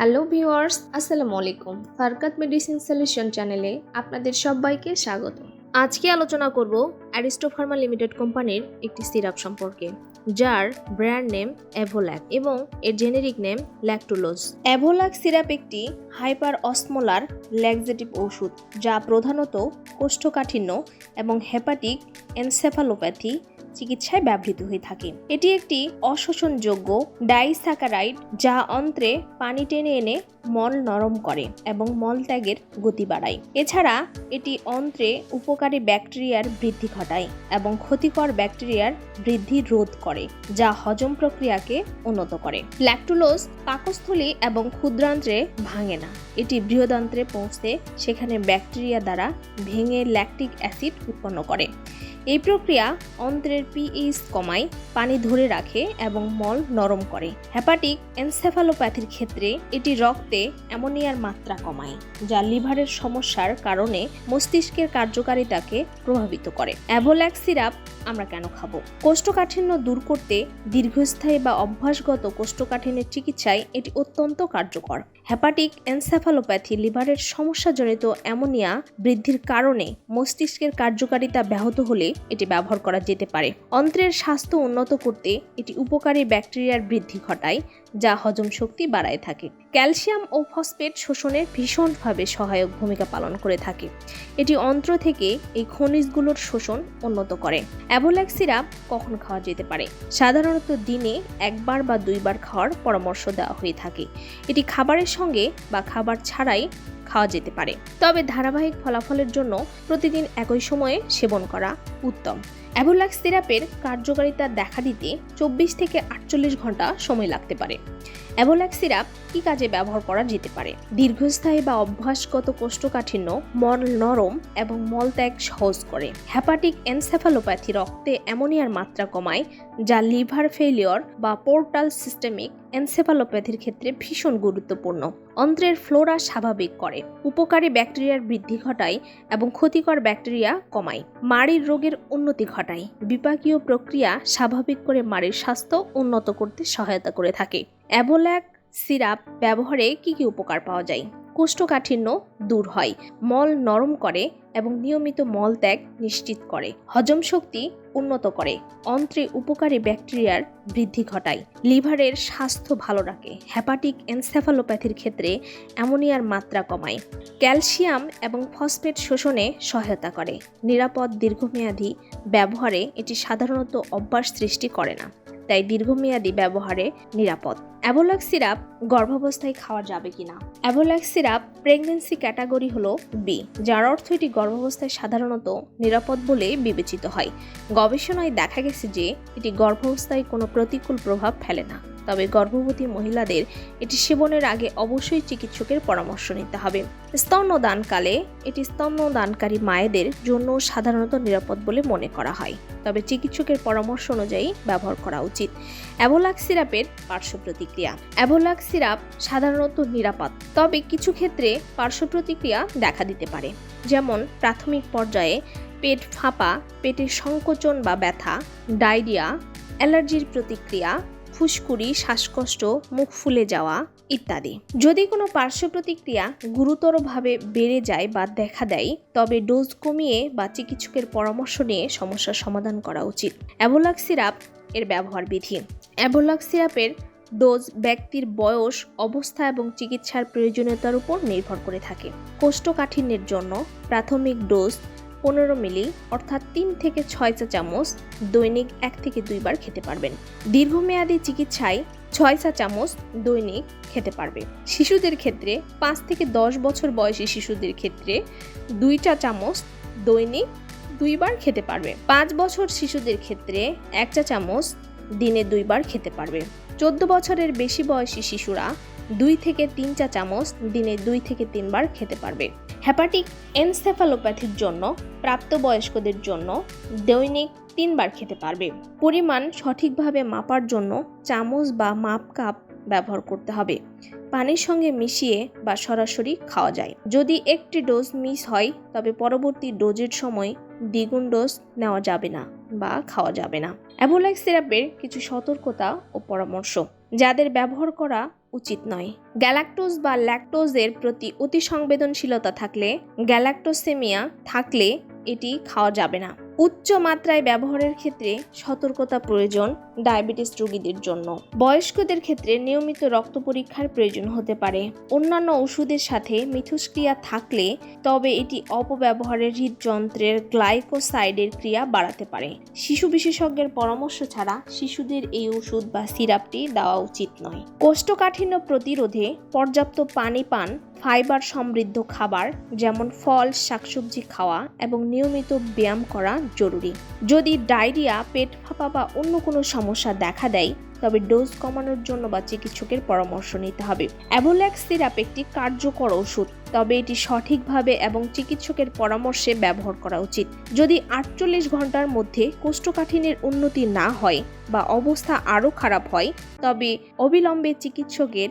Hello viewers, আসসালামু আলাইকুম। ফারকাত medicine solution চ্যানেলে আপনাদের সবাইকে স্বাগত। আজকে আলোচনা করব অ্যারিস্টো ফার্মা লিমিটেড কোম্পানির একটি সিরাপ সম্পর্কে, যার ব্র্যান্ড নেম অ্যাভোল্যাক এবং এর generic name lactulose. Avolac syrup একটি হাইপার অসমোলার ল্যাক্সেটিভ ওষুধ, যা প্রধানত কোষ্ঠকাঠিন্য এবং হেপাটিক এনসেফালোপ্যাথি চিকিৎসায় ব্যবহৃত হয়ে থাকে। এটি একটি অশোষণযোগ্য ডাইস্যাকারাইড যা অন্ত্রে পানি টেনে এনে মল নরম করে এবং মলত্যাগের গতি বাড়ায়। এছাড়া এটি অন্ত্রে উপকারী ব্যাকটেরিয়ার বৃদ্ধি ঘটায় এবং ক্ষতিকর ব্যাকটেরিয়ার বৃদ্ধি রোধ করে, যা হজম প্রক্রিয়াকে উন্নত করে। ল্যাকটুলোজ পাকস্থলী এবং ক্ষুদ্রান্ত্রে ভাঙে না। এটি বৃহদান্ত্রে পৌঁছতে সেখানে ব্যাকটেরিয়া দ্বারা ভেঙে ল্যাকটিক অ্যাসিড উৎপন্ন করে। এই প্রক্রিয়া অন্ত্রের পিএইচ কমায়, পানি ধরে রাখে এবং মল নরম করে। হেপাটিক এনসেফালোপ্যাথির ক্ষেত্রে এটি রক্তে অ্যামোনিয়ার মাত্রা কমায়, যা লিভারের সমস্যার কারণে মস্তিষ্কের কার্যকারিতাকে প্রভাবিত করে। অ্যাভোল্যাক সিরাপ আমরা কেন খাব? কোষ্ঠকাঠিন্য দূর করতে দীর্ঘস্থায়ী বা অভ্যাসগত কোষ্ঠকাঠিন্যের চিকিৎসায় এটি অত্যন্ত কার্যকর। হেপাটিক এনসেফালোপ্যাথি লিভারের সমস্যাজনিত অ্যামোনিয়া বৃদ্ধির কারণে মস্তিষ্কের কার্যকারিতা ব্যাহত হলে এটি ব্যবহার করা যেতে পারে। অন্ত্রের স্বাস্থ্য উন্নত করতে এটি উপকারী ব্যাকটেরিয়ার বৃদ্ধি ঘটায়, যা হজম শক্তি বাড়ায় থাকে। ক্যালসিয়াম ও ফসফেট শোষণে ভীষণভাবে সহায়ক ভূমিকা পালন করে থাকে। এটি অন্ত্র থেকে এই খনিজগুলোর শোষণ উন্নত করে। অ্যাভোল্যাক সিরাপ কখন খাওয়া যেতে পারে। সাধারণত দিনে একবার বা দুইবার খাওয়ার পরামর্শ দেওয়া হয়ে থাকে। এটি খাবারের সঙ্গে বা খাবার ছাড়াই খাওয়া যেতে পারে। তবে ধারাবাহিক ফলাফলের জন্য প্রতিদিন একই সময়ে সেবন করা উত্তম। অ্যাভোল্যাক সিরাপের কার্যকারিতা দেখা দিতে চব্বিশ থেকে আটচল্লিশ ঘণ্টা সময় লাগতে পারে। অ্যাভোল্যাক সিরাপ কী কাজে ব্যবহার করা যেতে পারে? দীর্ঘস্থায়ী বা অভ্যাসগত কোষ্ঠকাঠিন্য মল নরম এবং মলত্যাগ সহজ করে। হ্যাপাটিক এনসেফালোপ্যাথি রক্তে অ্যামোনিয়ার মাত্রা কমায়, যা লিভার ফেলিওর বা পোর্টাল সিস্টেমিক এনসেফালোপ্যাথির ক্ষেত্রে ভীষণ গুরুত্বপূর্ণ। অন্ত্রের ফ্লোরা স্বাভাবিক করে, উপকারী ব্যাকটেরিয়ার বৃদ্ধি ঘটায় এবং ক্ষতিকর ব্যাকটেরিয়া কমায়। মাড়ির রোগের উন্নতি ঘটায়। বিপাকীয় প্রক্রিয়া স্বাভাবিক করে মাড়ির স্বাস্থ্য উন্নত করতে সহায়তা করে থাকে। অ্যাবোল্যাক সিরাপ ব্যবহারে কি কি উপকার পাওয়া যায়? কোষ্ঠকাঠিন্য দূর হয়, মল নরম করে এবং নিয়মিত মল ত্যাগ নিশ্চিত করে, হজম শক্তি উন্নত করে, অন্ত্রে উপকারী ব্যাকটেরিয়ার বৃদ্ধি ঘটায়, লিভারের স্বাস্থ্য ভালো রাখে হ্যাপাটিক এনসেফালোপ্যাথির ক্ষেত্রে অ্যামোনিয়ার মাত্রা কমায়। ক্যালসিয়াম এবং ফসফেট শোষণে সহায়তা করে। নিরাপদ দীর্ঘমেয়াদী ব্যবহারে এটি সাধারণত অভ্যাস সৃষ্টি করে না, তাই দীর্ঘমেয়াদী ব্যবহারে নিরাপদ। অ্যাভোলাক সিরাপ গর্ভাবস্থায় খাওয়া যাবে কিনা? অ্যাভোলাক সিরাপ প্রেগনেন্সি ক্যাটাগরি হলো বি, যার অর্থ এটি গর্ভাবস্থায় সাধারণত নিরাপদ বলে বিবেচিত হয়। গবেষণায় দেখা গেছে যে এটি গর্ভাবস্থায় কোনো প্রতিকূল প্রভাব ফেলে না। তবে গর্ভবতী মহিলাদের এটি সেবনের আগে অবশ্যই চিকিৎসকের পরামর্শ নিতে হবে। স্তন্যদানকালে এটি স্তন্যদানকারী মায়েদের জন্য সাধারণত নিরাপদ বলে মনে করা হয়। তবে চিকিৎসকের পরামর্শ অনুযায়ী ব্যবহার করা উচিত। অ্যাভোলাক সিরাপের পার্শ্ব প্রতিক্রিয়া। অ্যাভোলাক সিরাপ সাধারণত নিরাপদ, তবে কিছু ক্ষেত্রে পার্শ্ব প্রতিক্রিয়া দেখা দিতে পারে। যেমন, প্রাথমিক পর্যায়ে পেট ফাঁপা, পেটের সংকোচন বা ব্যথা, ডায়রিয়া, অ্যালার্জির প্রতিক্রিয়া ফুসকুড়ি, শ্বাসকষ্ট, মুখ ফুলে যাওয়া ইত্যাদি। যদি কোনো পার্শ্ব প্রতিক্রিয়া গুরুতরভাবে বেড়ে যায় বা দেখা দেয়, তবে ডোজ কমিয়ে বা চিকিৎসকের পরামর্শ নিয়ে সমস্যার সমাধান করা উচিত। অ্যাভোলাক সিরাপ এর ব্যবহার বিধি। অ্যাভোলাক সিরাপের ডোজ ব্যক্তির বয়স, অবস্থা এবং চিকিৎসার প্রয়োজনীয়তার উপর নির্ভর করে থাকে। কোষ্ঠকাঠিন্যের জন্য প্রাথমিক ডোজ পনেরো মিলি, অর্থাৎ তিন থেকে ছয় চা চামচ, দৈনিক এক থেকে দুইবার খেতে পারবেন। দীর্ঘমেয়াদী চিকিৎসায় ছয় চা চামচ দৈনিক খেতে পারবে। শিশুদের ক্ষেত্রে পাঁচ থেকে দশ বছর বয়সী শিশুদের ক্ষেত্রে দুই চা চামচ দৈনিক দুইবার খেতে পারবে। পাঁচ বছর শিশুদের ক্ষেত্রে এক চা চামচ দিনে দুইবার খেতে পারবে। চোদ্দ বছরের বেশি বয়সী শিশুরা দুই থেকে তিন চা চামচ দিনে দুই থেকে তিনবার খেতে পারবে। হ্যাপাটিক এনসেফালোপ্যাথির জন্য, প্রাপ্তবয়স্কদের জন্য দৈনিক তিনবার খেতে পারবে। পরিমাণ সঠিকভাবে মাপার জন্য চামচ বা মাপ কাপ ব্যবহার করতে হবে। পানির সঙ্গে মিশিয়ে বা সরাসরি খাওয়া যায়। যদি একটি ডোজ মিস হয়, তবে পরবর্তী ডোজের সময় দ্বিগুণ ডোজ নেওয়া যাবে না বা খাওয়া যাবে না। অ্যাভোলাইক সিরাপের কিছু সতর্কতা ও পরামর্শ। যাদের ব্যবহার করা উচিত নয়। গ্যালাক্টোজ বা ল্যাকটোজের প্রতি অতি সংবেদনশীলতা থাকলে গ্যালাক্টোসেমিয়া থাকলে এটি খাওয়া যাবে না। উচ্চ মাত্রায় ব্যবহারের ক্ষেত্রে সতর্কতা প্রয়োজন ডায়াবেটিস রোগীদের জন্য। বয়স্কদের ক্ষেত্রে নিয়মিত রক্ত পরীক্ষার প্রয়োজন হতে পারে। অন্যান্য ওষুধের সাথে মিথস্ক্রিয়া থাকলে তবে এটি অপব্যবহারের হৃদযন্ত্রের গ্লাইকোসাইডের ক্রিয়া বাড়াতে পারে। শিশু বিশেষজ্ঞের পরামর্শ ছাড়া শিশুদের এই ওষুধ বা সিরাপটি দেওয়া উচিত নয়। কোষ্ঠকাঠিন্য প্রতিরোধে পর্যাপ্ত পানি পান ফাইবার সমৃদ্ধ খাবার যেমন ফল, শাকসবজি খাওয়া এবং নিয়মিত ব্যায়াম করা জরুরি। যদি ডায়রিয়া, পেট ফাঁপা বা অন্য কোনো সমস্যা দেখা দেয়, তবে ডোজ কমানোর জন্য বা চিকিৎসকের পরামর্শ নিতে হবে। অ্যাভোল্যাক্স সিরাপ একটি কার্যকর ওষুধ, তবে এটি সঠিকভাবে এবং চিকিৎসকের পরামর্শে ব্যবহার করা উচিত। যদি আটচল্লিশ ঘণ্টার মধ্যে কোষ্ঠকাঠিন্যের উন্নতি না হয় বা অবস্থা আরও খারাপ হয়, তবে অবিলম্বে চিকিৎসকের